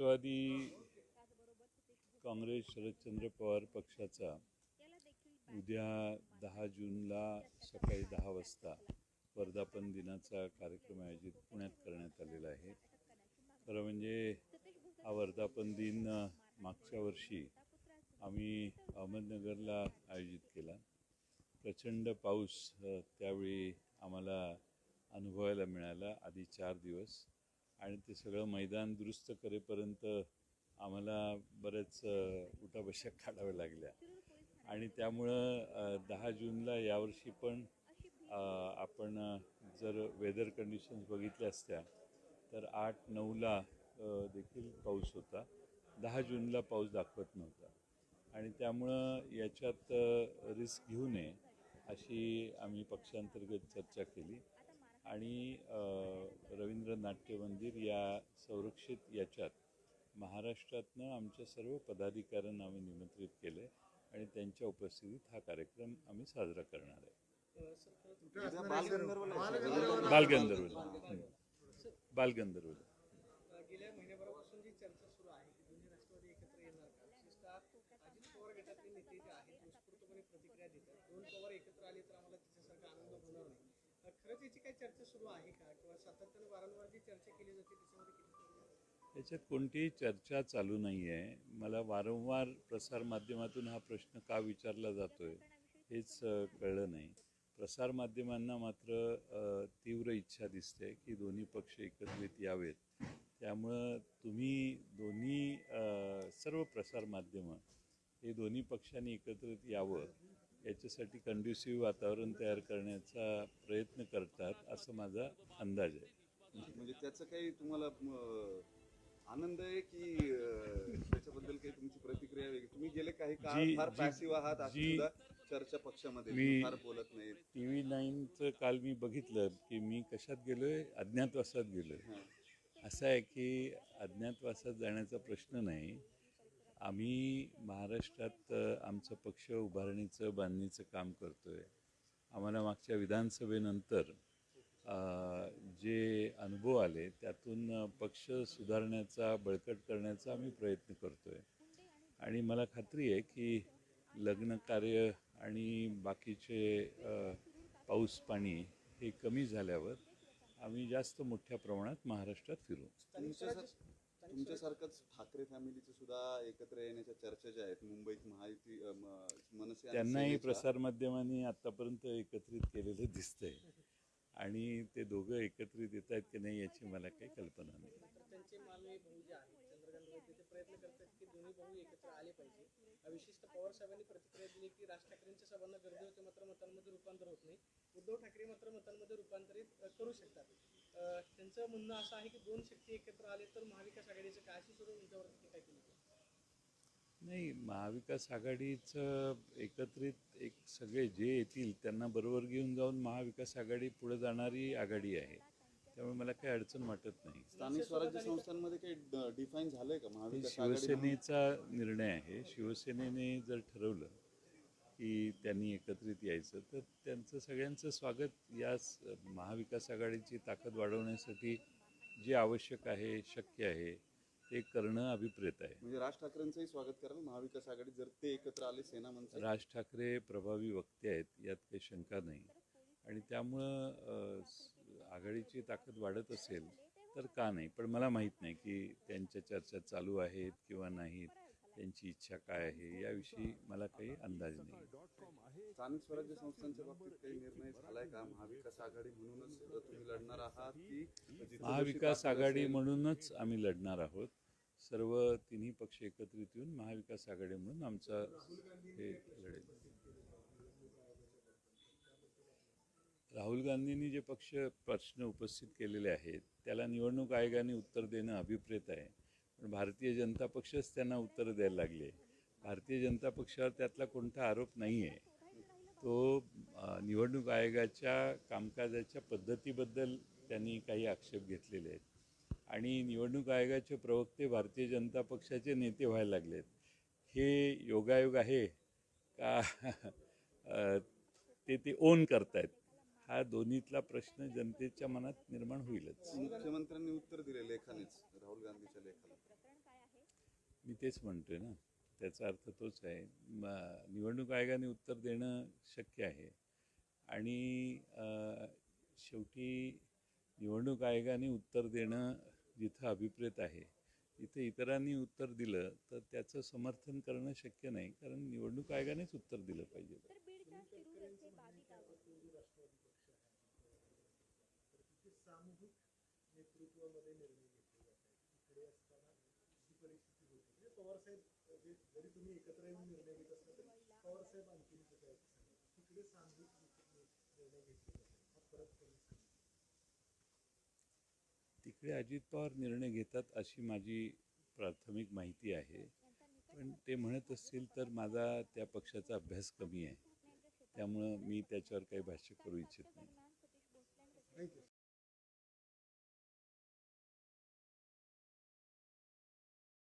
राष्ट्रवादी काँग्रेस शरदचंद्र पवार पक्षाचा उद्या दहा जूनला सकाळी दहा वाजता वर्धापन दिनाचा कार्यक्रम आयोजित पुण्यात करण्यात आलेला आहे. खरं म्हणजे हा वर्धापन दिन मागच्या वर्षी आम्ही अहमदनगरला आयोजित केला. प्रचंड पाऊस त्यावेळी आम्हाला अनुभवायला मिळाला. आधी चार दिवस आणि ते सगळं मैदान दुरुस्त करेपर्यंत आम्हाला बरेच अ, उठाबशा काढाव्या लागल्या. आणि त्यामुळं दहा जूनला यावर्षी पण आपण जर वेदर कंडिशन्स बघितल्या असत्या तर आठ नऊला देखील पाऊस होता. दहा जूनला पाऊस दाखवत नव्हता. आणि त्यामुळं याच्यात रिस्क घेऊ नये अशी आम्ही पक्षांतर्गत चर्चा केली. आणि नाट्यमंदिर या संरक्षित याच्यात महाराष्ट्रातनं आमच्या सर्व पदाधिकाऱ्यांना आम्ही निमंत्रित केले आणि त्यांच्या उपस्थितीत हा कार्यक्रम आम्ही साजरा करणार आहे. उद्या बालगंधर्वला बालगंधर्वला एकत्र येणार आले तर आम्हाला त्याच्यासारखा आनंद होणार नाही. खरंच याची काही चर्चा सुरू आहे का? किंवा सातत्यानं वारंवार जी चर्चा केली जाते त्याच्यामध्ये किती याच्यात कोणतीही चर्चा चालू नाही आहे मला वारंवार प्रसारमाध्यमातून हा प्रश्न का विचारला जातोय हेच कळलं नाही. प्रसारमाध्यमांना मात्र तीव्र इच्छा दिसते की दोन्ही पक्ष एकत्रित यावेत. त्यामुळं तुम्ही दोन्ही सर्व प्रसारमाध्यमं हे दोन्ही पक्षांनी एकत्रित यावं. याच्यासाठी कंड्युसिव्ह वातावरण तयार करण्याचा प्रयत्न करतात असं माझा अंदाज आहे. म्हणजे त्याचं काही तुम्हाला आनंद आहे की त्याच्याबद्दल काही तुमची प्रतिक्रिया वेगळी तुम्ही गेले काही काळ फार पॅसिव्ह आहात चर्चा पक्षामध्ये मी- फार बोलत नाहीत. टी व्ही नाईनचं काल मी बघितलं की मी कशात गेलोय? अज्ञातवासात गेलोय. असं आहे की अज्ञातवासात जाण्याचा प्रश्न नाही आम्ही महाराष्ट्रात आमचं पक्ष उभारणीचं बांधणीचं काम करतो आहे आम्हाला मागच्या विधानसभेनंतर जे अनुभव आले त्यातून पक्ष सुधारण्याचा बळकट करण्याचा आम्ही प्रयत्न करतो आहे आणि मला खात्री आहे की लग्न कार्य आणि बाकीचे पाऊस पाणी हे कमी झाल्यावर आम्ही जास्त मोठ्या प्रमाणात महाराष्ट्रात फिरू. तुमच्यासारखंच ठाकरे फॅमिलीचे सुद्धा एकत्र येण्याच्या चर्चा ज्या आहेत मुंबईत महायुती मनसे त्यांनाही सेनेच्या- प्रसारमाध्यमांनी आतापर्यंत एकत्रित केलेलं दिसतंय. आणि ते दोघं एकत्रित येत आहेत की नाही याची मला काही कल्पना नाही. तर त्यांचे मानवी भाऊ जे आहेत चंद्रकांत वैद्य ते प्रयत्न करतात की दोन्ही भाऊ एकत्र आले पाहिजे. अ, विशिष्ट पवार साहेबांनी प्रतिक्रिया दिली की राज ठाकरेंच्या सभांना गर्दी होते मात्र मतांमध्ये रूपांतर होत नाही. उद्धव ठाकरे मात्र मतांमध्ये रूपांतरित करू शकतात. त्यांचं म्हणणं असं आहे की दोन शक्ती एकत्र आले तर महाविकास आघाडीचं काय अशी सुरू? त्यांच्यावर टीका केली? नाही महाविकास आघाडीचं एकत्रित एक सगळे जे येतील त्यांना बरोबर घेऊन जाऊन महाविकास आघाडी पुढे जाणारी आघाडी आहे. त्यामुळे मला काही अडचण वाटत नाही. स्थानिक स्वराज्य संस्थांमध्ये काही डिफाईन झालंय का? महाविकास? शिवसेनेचा निर्णय आहे. शिवसेनेने जर ठरवलं की त्यांनी एकत्रित यायचं. तर त्यांचं सगळ्यांचं स्वागत या महाविकास आघाडीची ताकद वाढवण्यासाठी जे आवश्यक आहे शक्य आहे ते करणं अभिप्रेत आहे. म्हणजे राज ठाकरेंचंही स्वागत कराल. महाविकास आघाडी जर ते एकत्र आले सेना मनसे राज ठाकरे प्रभावी वक्ते आहेत यात काही शंका नाही. आणि त्यामुळं आघाडीची ताकद वाढत असेल तर का नाही? पण मला माहीत नाही की त्यांच्या चर्चा चालू आहेत किंवा नाहीत. त्यांची इच्छा काय आहे याविषयी मला काही अंदाज नाही. स्थानिक स्वराज्य संस्थांच्या बाबतीत काही निर्णय झालाय का? महाविकास आघाडी म्हणूनच तुम्ही लढणार आहात की महाविकास आघाडी म्हणूनच आम्ही लढणार आहोत. सर्व तिन्ही पक्ष एकत्रित येऊन महाविकास आघाडी म्हणून आमचा हे लढेल. राहुल गांधींनी जे पक्ष प्रश्न उपस्थित केलेले आहेत त्याला निवडणूक आयोगाने उत्तर देणं अभिप्रेत आहे. पण भारतीय जनता पक्षच त्यांना उत्तर द्यायला लागले. भारतीय जनता पक्षावर त्यातला कोणता आरोप नाही आहे तो निवडणूक आयोगाच्या कामकाजाच्या पद्धतीबद्दल त्यांनी काही आक्षेप घेतलेले आहेत. आणि निवडणूक आयोगाचे प्रवक्ते भारतीय जनता पक्षाचे नेते व्हायला लागलेत. हे योगायोग आहे का? ते ते ओन करतायत. हा दोन्हीतला प्रश्न जनतेच्या मनात निर्माण होईलच. मुख्यमंत्र्यांनी उत्तर दिले लेखानेच राहुल गांधीच्या लेखाला. मी तेच म्हणतोय ना. त्याचा अर्थ तोच आहे. म- निवडणूक आयोगाने उत्तर देणं शक्य आहे. आणि अ, शेवटी निवडणूक आयोगाने उत्तर देणं जिथं अभिप्रेत आहे तिथे इतरांनी उत्तर दिलं तर त्याचं समर्थन करणं शक्य नाही. कारण निवडणूक आयोगानेच उत्तर दिलं पाहिजे. सामूहिक नेतृत्वामध्ये निर्णय घेतले जात आहेत इकडे असताना ही परिस्थिती होती म्हणजे पवारसाहेब जरी तुम्ही एकत्र येऊन निर्णय घेत असला तरी पवारसाहेब सांगा. तिकडे निर्णय घेतले. तिकडे अजित पवार निर्णय घेतात अशी माझी प्राथमिक माहिती आहे पण ते म्हणत असतील तर माझा त्या पक्षाचा अभ्यास कमी आहे त्यामुळं मी त्याच्यावर काही भाष्य करू इच्छित नाही